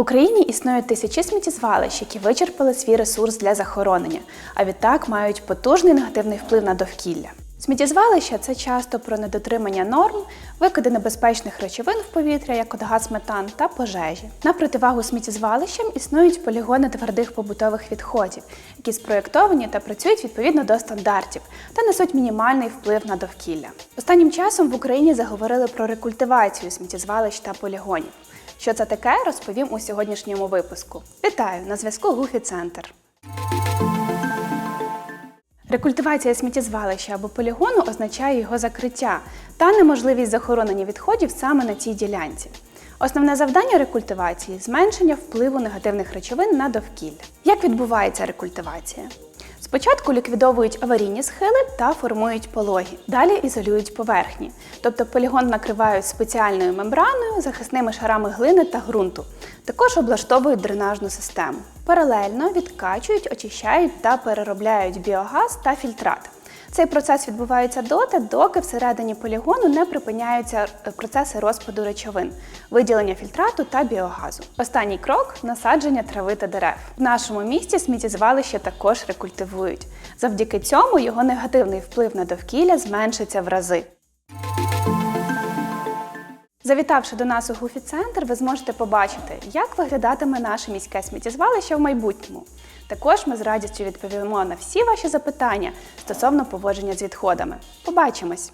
Україні існують тисячі сміттєзвалищ, які вичерпали свій ресурс для захоронення, а відтак мають потужний негативний вплив на довкілля. Сміттєзвалища це часто про недотримання норм, викиди небезпечних речовин в повітря, як от газ метан, та пожежі. На противагу сміттєзвалищам існують полігони твердих побутових відходів, які спроєктовані та працюють відповідно до стандартів та несуть мінімальний вплив на довкілля. Останнім часом в Україні заговорили про рекультивацію сміттєзвалищ та полігонів. Що це таке, розповім у сьогоднішньому випуску. Вітаю! На зв'язку Гуфі Центр. Рекультивація сміттєзвалища або полігону означає його закриття та неможливість захоронення відходів саме на цій ділянці. Основне завдання рекультивації зменшення впливу негативних речовин на довкілля. Як відбувається рекультивація? Спочатку ліквідовують аварійні схили та формують пологи. Далі ізолюють поверхні, тобто полігон накривають спеціальною мембраною, захисними шарами глини та ґрунту. Також облаштовують дренажну систему. Паралельно відкачують, очищають та переробляють біогаз та фільтрат. Цей процес відбувається доти, доки всередині полігону не припиняються е, процеси розпаду речовин, виділення фільтрату та біогазу. Останній крок насадження трави та дерев. В нашому місті сміттєзвалище також рекультивують. Завдяки цьому його негативний вплив на довкілля зменшиться в рази. Завітавши до нас у Гуфі Центр, ви зможете побачити, як виглядатиме наше міське сміттєзвалище в майбутньому. Також ми з радістю відповімо на всі ваші запитання стосовно поводження з відходами. Побачимось!